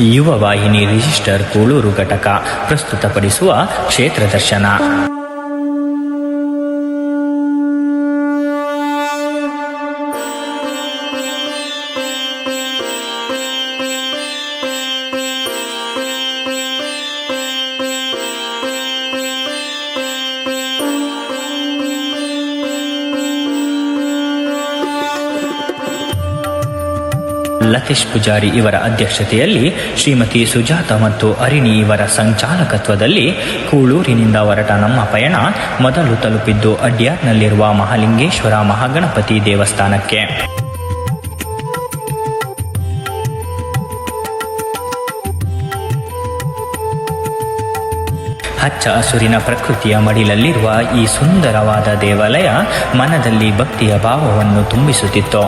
ಯುವ ವಾಹಿನಿ ರಿಜಿಸ್ಟರ್ ಕೂಳೂರು ಘಟಕ ಪ್ರಸ್ತುತಪಡಿಸುವ ಕ್ಷೇತ್ರ ದರ್ಶನ. ಲತೇಶ್ ಪೂಜಾರಿ ಇವರ ಅಧ್ಯಕ್ಷತೆಯಲ್ಲಿ ಶ್ರೀಮತಿ ಸುಜಾತ ಮತ್ತು ಅರಿಣಿ ಇವರ ಸಂಚಾಲಕತ್ವದಲ್ಲಿ ಕೂಳೂರಿನಿಂದ ಹೊರಟ ನಮ್ಮ ಪಯಣ ಮೊದಲು ತಲುಪಿದ್ದು ಅಡ್ಯಾರ್ನಲ್ಲಿರುವ ಮಹಾಲಿಂಗೇಶ್ವರ ಮಹಾಗಣಪತಿ ದೇವಸ್ಥಾನಕ್ಕೆ. ಹಚ್ಚ ಹಸುರಿನ ಪ್ರಕೃತಿಯ ಮಡಿಲಲ್ಲಿರುವ ಈ ಸುಂದರವಾದ ದೇವಾಲಯ ಮನದಲ್ಲಿ ಭಕ್ತಿಯ ಭಾವವನ್ನು ತುಂಬಿಸುತ್ತಿತ್ತು.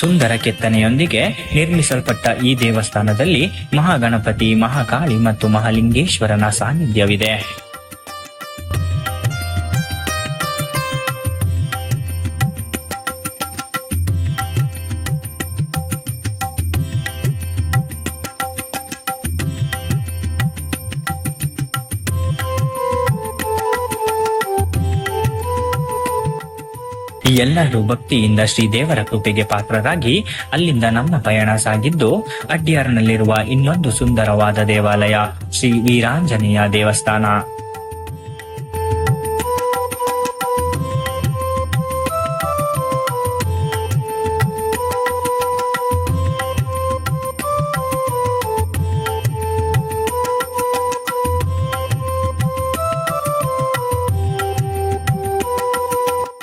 ಸುಂದರ ಕೆತ್ತನೆಯೊಂದಿಗೆ ನಿರ್ಮಿಸಲ್ಪಟ್ಟ ಈ ದೇವಸ್ಥಾನದಲ್ಲಿ ಮಹಾಗಣಪತಿ ಮಹಾಕಾಳಿ ಮತ್ತು ಮಹಾಲಿಂಗೇಶ್ವರನ ಸಾನ್ನಿಧ್ಯವಿದೆ. ಎಲ್ಲರೂ ಭಕ್ತಿಯಿಂದ ಶ್ರೀ ದೇವರ ಕೃಪೆಗೆ ಪಾತ್ರರಾಗಿ ಅಲ್ಲಿಂದ ನಮ್ಮ ಪಯಣ ಸಾಗಿದ್ದು ಅಡ್ಯಾರ್ನಲ್ಲಿರುವ ಇನ್ನೊಂದು ಸುಂದರವಾದ ದೇವಾಲಯ ಶ್ರೀ ವೀರಾಂಜನೇಯ ದೇವಸ್ಥಾನ.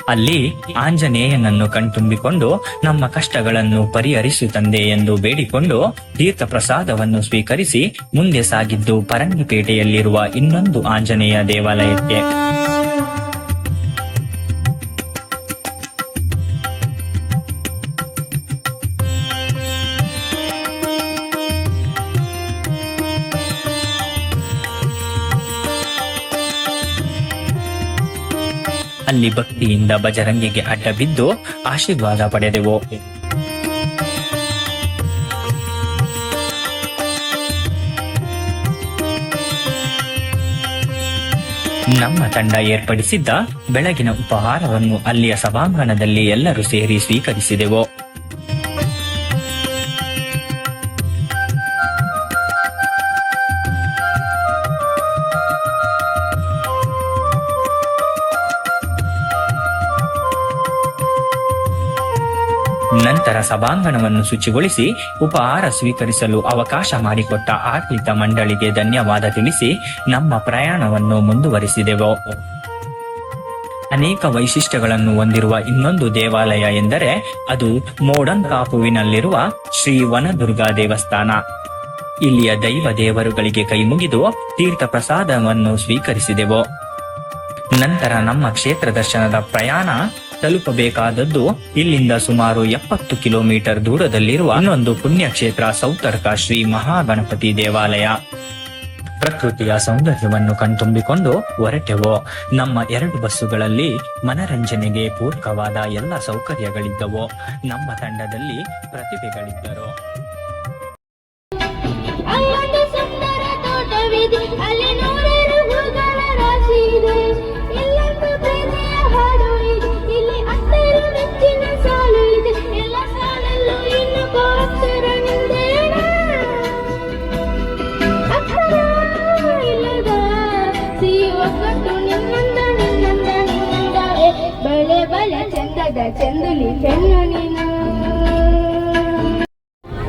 ಅಲ್ಲಿ ಆಂಜನೇಯನನ್ನು ಕಣ್ತುಂಬಿಕೊಂಡು ನಮ್ಮ ಕಷ್ಟಗಳನ್ನು ಪರಿಹರಿಸು ತಂದೆ ಎಂದು ಬೇಡಿಕೊಂಡು ತೀರ್ಥ ಪ್ರಸಾದವನ್ನು ಸ್ವೀಕರಿಸಿ ಮುಂದೆ ಸಾಗಿದ್ದು ಪರಂಗಿಪೇಟೆಯಲ್ಲಿರುವ ಇನ್ನೊಂದು ಆಂಜನೇಯ ದೇವಾಲಯಕ್ಕೆ. ಅಲ್ಲಿ ಭಕ್ತಿಯಿಂದ ಬಜರಂಗಿಗೆ ಅಡ್ಡ ಬಿದ್ದು ಆಶೀರ್ವಾದ ಪಡೆದೆವು. ನಮ್ಮ ತಂಡ ಏರ್ಪಡಿಸಿದ್ದ ಬೆಳಗಿನ ಉಪಹಾರವನ್ನು ಅಲ್ಲಿಯ ಸಭಾಂಗಣದಲ್ಲಿ ಎಲ್ಲರೂ ಸೇರಿ ಸ್ವೀಕರಿಸಿದೆವು. ನಂತರ ಸಭಾಂಗಣವನ್ನು ಶುಚಿಗೊಳಿಸಿ ಉಪಹಾರ ಸ್ವೀಕರಿಸಲು ಅವಕಾಶ ಮಾಡಿಕೊಟ್ಟ ಆಡಳಿತ ಮಂಡಳಿಗೆ ಧನ್ಯವಾದ ತಿಳಿಸಿ ನಮ್ಮ ಪ್ರಯಾಣವನ್ನು ಮುಂದುವರಿಸಿದೆವು. ಅನೇಕ ವೈಶಿಷ್ಟ್ಯಗಳನ್ನು ಹೊಂದಿರುವ ಇನ್ನೊಂದು ದೇವಾಲಯ ಎಂದರೆ ಅದು ಮೋಡನ್ ಕಾಪುವಿನಲ್ಲಿರುವ ಶ್ರೀ ವನದುರ್ಗಾ ದೇವಸ್ಥಾನ. ಇಲ್ಲಿಯ ದೈವ ದೇವರುಗಳಿಗೆ ಕೈಮುಗಿದು ತೀರ್ಥ ಪ್ರಸಾದವನ್ನು ಸ್ವೀಕರಿಸಿದೆವು. ನಂತರ ನಮ್ಮ ಕ್ಷೇತ್ರ ದರ್ಶನದ ಪ್ರಯಾಣ ತಲುಪಬೇಕಾದದ್ದು. ಇಲ್ಲಿಂದ ಸುಮಾರು ಎಪ್ಪತ್ತು ಕಿಲೋಮೀಟರ್ ದೂರದಲ್ಲಿರುವ ಇನ್ನೊಂದು ಪುಣ್ಯಕ್ಷೇತ್ರ ಸೌತರ್ಕ ಶ್ರೀ ಮಹಾಗಣಪತಿ ದೇವಾಲಯ. ಪ್ರಕೃತಿಯ ಸೌಂದರ್ಯವನ್ನು ಕಣ್ತುಂಬಿಕೊಂಡು ಹೊರಟೆವು ನಮ್ಮ ಎರಡು ಬಸ್ಸುಗಳಲ್ಲಿ ಮನರಂಜನೆಗೆ ಪೂರಕವಾದ ಎಲ್ಲ ಸೌಕರ್ಯಗಳಿದ್ದವು. ನಮ್ಮ ತಂಡದಲ್ಲಿ ಪ್ರತಿಭೆಗಳಿದ್ದರು. ಅಂದದ ಚೆಂದುಲಿ ಹೆಣ್ಣು ನೀನು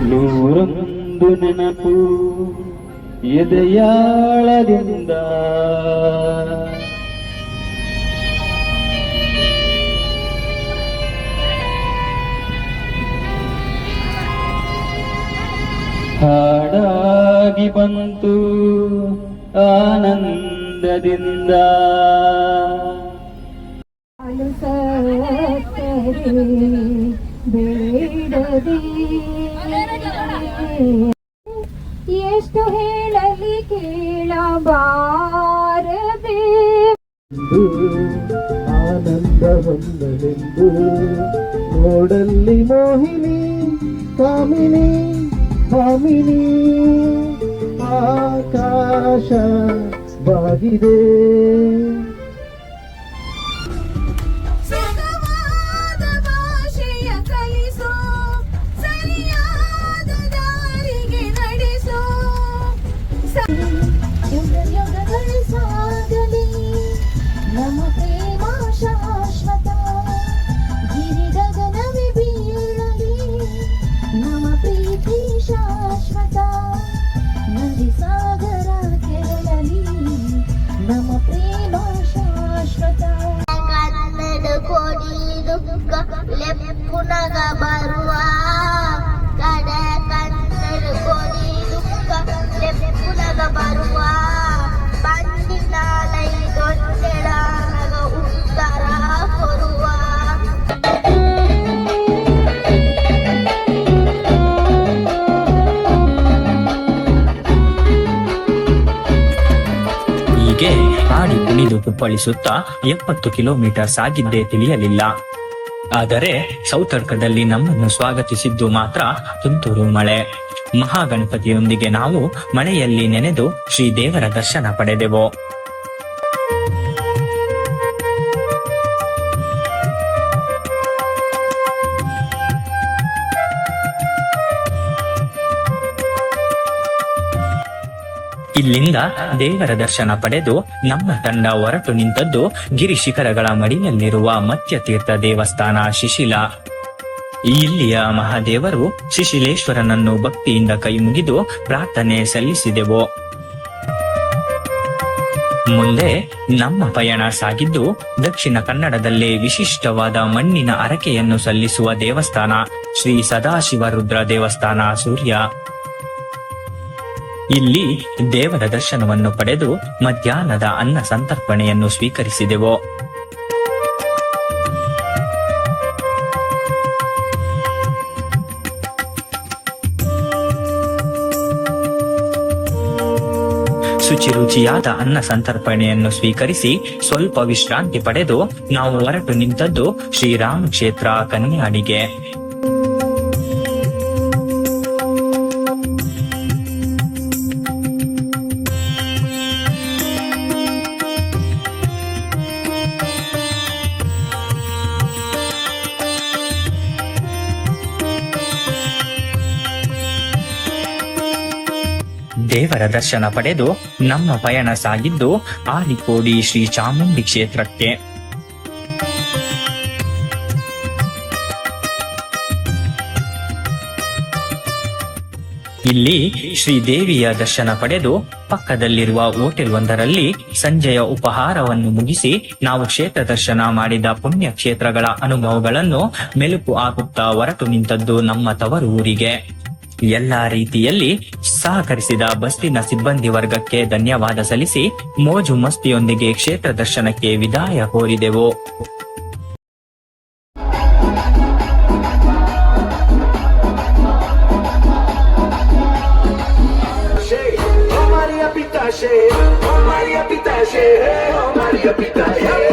ನೂರೊಂದು ನೆನಪು ಎದೆಯಾಳದಿಂದ. ಹಾಡಾಗಿ ಬಂತು ಆನಂದದಿಂದ. ಸತ್ತರೆ ಬೇಡದೆ. ಎಷ್ಟು ಹೇಳಲಿ ಕೇಳಬಾರದೆ. ಆನಂದ ಹೊಂದಲೆಂದು ನೋಡಲ್ಲಿ ಮೋಹಿನಿ ಕಾಮಿನಿ ಕಾಮಿನಿ. ಆಕಾಶ ಬಾಗಿದೆ. ಕುಪ್ಪಳಿಸುತ್ತಾ ಎಪ್ಪತ್ತು ಕಿಲೋಮೀಟರ್ ಸಾಗಿದ್ದೇ ತಿಳಿಯಲಿಲ್ಲ. ಆದರೆ ಸೌತರ್ಕದಲ್ಲಿ ನಮ್ಮನ್ನು ಸ್ವಾಗತಿಸಿದ್ದು ಮಾತ್ರ ತುಂತುರು ಮಳೆ. ಮಹಾಗಣಪತಿಯೊಂದಿಗೆ ನಾವು ಮಳೆಯಲ್ಲಿ ನೆನೆದು ಶ್ರೀ ದೇವರ ದರ್ಶನ ಪಡೆದೆವು. ಇಲ್ಲಿಂದ ದೇವರ ದರ್ಶನ ಪಡೆದು ನಮ್ಮ ತಂಡ ಹೊರಟು ನಿಂತದ್ದು ಗಿರಿ ಶಿಖರಗಳ ಮಡಿಯಲ್ಲಿರುವ ಮತ್ಯತೀರ್ಥ ದೇವಸ್ಥಾನ ಶಿಶಿಲ. ಇಲ್ಲಿಯ ಮಹಾದೇವರು ಶಿಶಿಲೇಶ್ವರನನ್ನು ಭಕ್ತಿಯಿಂದ ಕೈ ಮುಗಿದು ಪ್ರಾರ್ಥನೆ ಸಲ್ಲಿಸಿದೆವು. ಮುಂದೆ ನಮ್ಮ ಪಯಣ ಸಾಗಿದ್ದು ದಕ್ಷಿಣ ಕನ್ನಡದಲ್ಲೇ ವಿಶಿಷ್ಟವಾದ ಮಣ್ಣಿನ ಅರಕೆಯನ್ನು ಸಲ್ಲಿಸುವ ದೇವಸ್ಥಾನ ಶ್ರೀ ಸದಾಶಿವ ರುದ್ರ ದೇವಸ್ಥಾನ ಸೂರ್ಯ. ಇಲ್ಲಿ ದೇವರ ದರ್ಶನವನ್ನು ಪಡೆದು ಮಧ್ಯಾಹ್ನದ ಅನ್ನ ಸಂತರ್ಪಣೆಯನ್ನು ಸ್ವೀಕರಿಸಿದೆವು. ಶುಚಿರುಚಿಯಾದ ಅನ್ನ ಸಂತರ್ಪಣೆಯನ್ನು ಸ್ವೀಕರಿಸಿ ಸ್ವಲ್ಪ ವಿಶ್ರಾಂತಿ ಪಡೆದು ನಾವು ಹೊರಟು ನಿಂತದ್ದು ಶ್ರೀರಾಮ ಕ್ಷೇತ್ರ ಕನ್ಯಾಡಿಗೆ. ದೇವರ ದರ್ಶನ ಪಡೆದು ನಮ್ಮ ಪಯಣ ಸಾಗಿದ್ದು ಆಲಿಕೋಡಿ ಶ್ರೀ ಚಾಮುಂಡಿ ಕ್ಷೇತ್ರಕ್ಕೆ. ಇಲ್ಲಿ ಶ್ರೀದೇವಿಯ ದರ್ಶನ ಪಡೆದು ಪಕ್ಕದಲ್ಲಿರುವ ಹೋಟೆಲ್ ಒಂದರಲ್ಲಿ ಸಂಜೆಯ ಉಪಹಾರವನ್ನು ಮುಗಿಸಿ ನಾವು ಕ್ಷೇತ್ರ ದರ್ಶನ ಮಾಡಿದ ಪುಣ್ಯ ಕ್ಷೇತ್ರಗಳ ಅನುಭವಗಳನ್ನು ಮೆಲುಕು ಹಾಕುತ್ತಾ ಹೊರಟು ನಿಂತದ್ದು ನಮ್ಮ ತವರು ಎಲ್ಲಾ ರೀತಿಯಲ್ಲಿ ಸಹಕರಿಸಿದ ಬಸ್ತಿನ ಸಿಬ್ಬಂದಿ ವರ್ಗಕ್ಕೆ ಧನ್ಯವಾದ ಸಲ್ಲಿಸಿ ಮೋಜು ಮಸ್ತಿಯೊಂದಿಗೆ ಕ್ಷೇತ್ರ ದರ್ಶನಕ್ಕೆ ವಿದಾಯ ಕೋರಿದೆವು. Maria oh Maria oh Maria